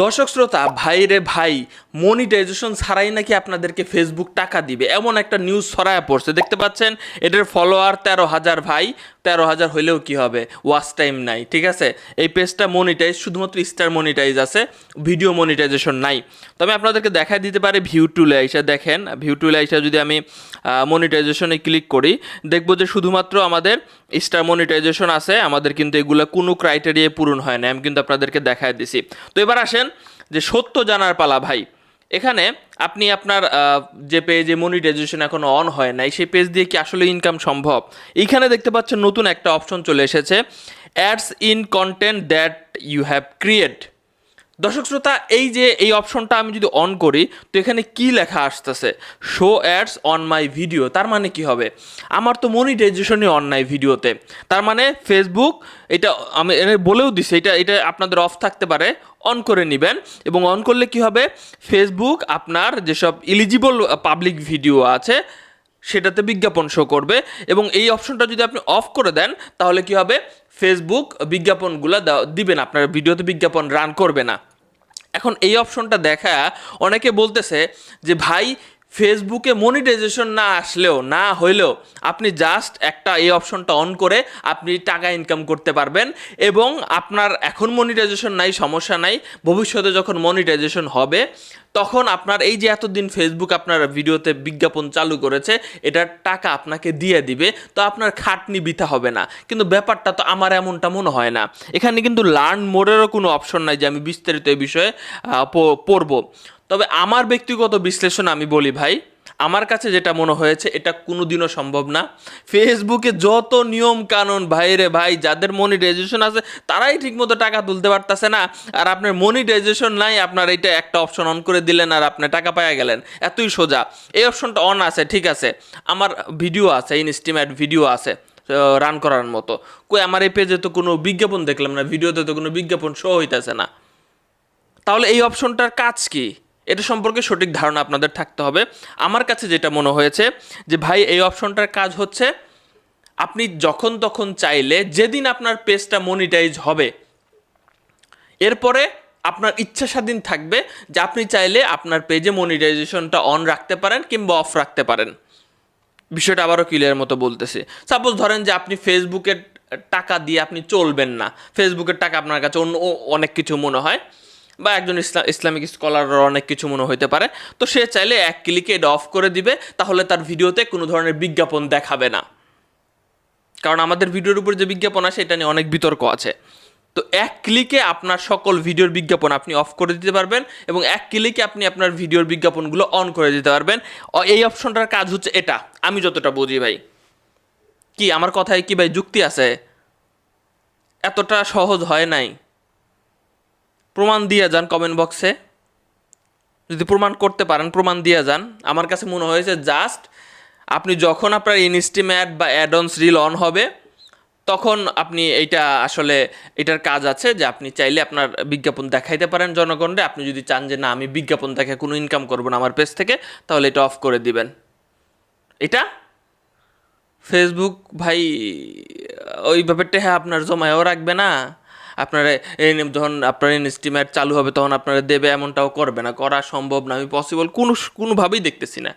দর্শক শ্রোতা, ভাই রে ভাই মনিটাইজেশন ছাড়াই নাকি আপনাদেরকে ফেসবুক টাকা দিবে? এমন একটা নিউজ ছড়ায় পড়ছে, দেখতে পাচ্ছেন? এটার ফলোয়ার তেরো হাজার ভাই, তেরো হাজার হইলেও কি হবে? ওয়াচ টাইম নাই, ঠিক আছে? এই পেজটা মনিটাইজ শুধুমাত্র স্টার মনিটাইজ আছে ভিডিও মনিটাইজেশন নাই। তবে আপনাদেরকে দেখাই দিতে পারে ভিউ টুলে এসে দেখেন। ভিউ টুলে এসে যদি আমি মনিটাইজেশনে ক্লিক করি, দেখব যে শুধুমাত্র আমাদের স্টার মনিটাইজেশন আছে, আমাদের কিন্তু এগুলো কোনো ক্রাইটেরিয়া পূরণ হয় না আমি কিন্তু আপনাদেরকে দেখায় দিছি। তো এবার আসেন যে সত্য জানার পালা, ভাই। এখানে আপনি আপনার যে পেজে মনিটাইজেশন এখনও অন হয় নাই, সেই পেজ দিয়ে কি আসলে ইনকাম সম্ভব? এইখানে দেখতে পাচ্ছেন নতুন একটা অপশন চলে এসেছে ads in content that you have create দর্শক শ্রোতা, এই যে এই অপশনটা আমি যদি অন করি, তো এখানে কি লেখা আসতেছে? Show ads on my video তার মানে কি হবে? আমার তো মনিটাইজেশনই অন নাই ভিডিওতে তার মানে ফেসবুক এটা আমি বলেও দিছি, এটা এটা আপনাদের অফ থাকতে পারে অন করে নেবেন। এবং অন করলে কি হবে? ফেসবুক আপনার যেসব ইলিজিবল পাবলিক ভিডিও আছে, সেটাতে বিজ্ঞাপন শো করবে। এবং এই অপশনটা যদি আপনি অফ করে দেন, তাহলে কি হবে? ফেসবুক বিজ্ঞাপনগুলো দিবেন দিবে আপনার ভিডিওতে বিজ্ঞাপন রান করবে না। এখন এই অপশনটা দেখা অনেকে বলতেছে যে ভাই ফেসবুকে মনিটাইজেশন না আসলেও, না হইলেও আপনি জাস্ট একটা এই অপশনটা অন করে আপনি টাকা ইনকাম করতে পারবেন এবং আপনার এখন মনিটাইজেশন নাই, সমস্যা নাই। ভবিষ্যতে যখন মনিটাইজেশন হবে, তখন আপনার এই যে এতদিন ফেসবুক আপনার ভিডিওতে বিজ্ঞাপন চালু করেছে, এটার টাকা আপনাকে দিয়ে দিবে, তো আপনার খাটনি বিথা হবে না। কিন্তু ব্যাপারটা তো আমার এমনটা মনে হয় না। এখানে কিন্তু লার্ন মোডেরও কোনো অপশন নাই যে আমি বিস্তারিত এই বিষয়ে পড়ব। তবে আমার ব্যক্তিগত বিশ্লেষণ আমি বলি ভাই, আমার কাছে যেটা মনে হয়েছে এটা কোনো দিনও সম্ভব না। ফেসবুকে যত নিয়ম কানুন, ভাইরে ভাই, যাদের মনিটাইজেশন আছে, তারাই ঠিকমতো টাকা তুলতে পারতেছে না। আর আপনার মনিটাইজেশন নাই, আপনার এটা একটা অপশন অন করে দিলেন আর আপনি টাকা পাওয়া গেলেন। এতই সোজা। এই অপশনটা অন আছে, ঠিক আছে। আমার ভিডিও আছে ইনস্টিমেট ভিডিও আছে রান করার মতো। কই, আমার এই পেজে তো কোনো বিজ্ঞাপন দেখলাম না ভিডিওতে তো কোনো বিজ্ঞাপন শো হইতেছে না। তাহলে এই অপশনটার কাজ কি? এটা সম্পর্কে সঠিক ধারণা আপনাদের থাকতে হবে। আমার কাছে যেটা মনে হয়েছে যে, ভাই, এই অপশনটার কাজ হচ্ছে আপনি যখন তখন চাইলে যেদিন আপনার পেজটা মনিটাইজ হবে, এরপরে আপনার ইচ্ছা স্বাধীন থাকবে যে আপনি চাইলে আপনার পেজে মনিটাইজেশনটা অন রাখতে পারেন কিংবা অফ রাখতে পারেন। বিষয়টা আবারও ক্লিয়ার মতো বলতেছি। সাপোজ ধরেন যে আপনি ফেসবুকের টাকা দিয়ে আপনি চলবেন না। ফেসবুকের টাকা আপনার কাছে অন্য অনেক কিছু মনে হয়। বা একজন ইসলাম ইসলামিক স্কলারের অনেক কিছু মনে হইতে পারে। তো সে চাইলে এক ক্লিকে এটা অফ করে দিবে, তাহলে তার ভিডিওতে কোনো ধরনের বিজ্ঞাপন দেখাবে না। কারণ আমাদের ভিডিওর উপর যে বিজ্ঞাপন আছে এটা নিয়ে অনেক বিতর্ক আছে। তো এক ক্লিকে আপনার সকল ভিডিওর বিজ্ঞাপন আপনি অফ করে দিতে পারবেন এবং এক ক্লিকে আপনি আপনার ভিডিওর বিজ্ঞাপনগুলো অন করে দিতে পারবেন। এই অপশনটার কাজ হচ্ছে এটা। আমি যতটা বুঝি ভাই। কি, আমার কথায় কি ভাই যুক্তি আছে? এতটা সহজ হয় নাই। প্রমাণ দিয়ে যান কমেন্ট বক্সে যদি প্রমাণ করতে পারেন, প্রমাণ দিয়ে যান। আমার কাছে মনে হয়েছে জাস্ট আপনি যখন আপনার ইনস্টিম অ্যাড বা অ্যাডন্স রিল অন হবে, তখন আপনি এইটা আসলে এটার কাজ আছে যে আপনি চাইলে আপনার বিজ্ঞাপন দেখাইতে পারেন জনগণরে। আপনি যদি চান যে না, আমি বিজ্ঞাপন দেখে কোনো ইনকাম করব না আমার পেজ থেকে, তাহলে এটা অফ করে দিবেন। এটা? ফেসবুক ভাই ওই ব্যাপারটা হ্যাঁ আপনার জমায়ও রাখবে না। আপনার এই যখন আপনার স্টিমার চালু হবে, তখন আপনারা দেবে এমনটাও করবে না। করা সম্ভব না। আমি পসিবল কোনো কোনোভাবেই দেখতেছি না।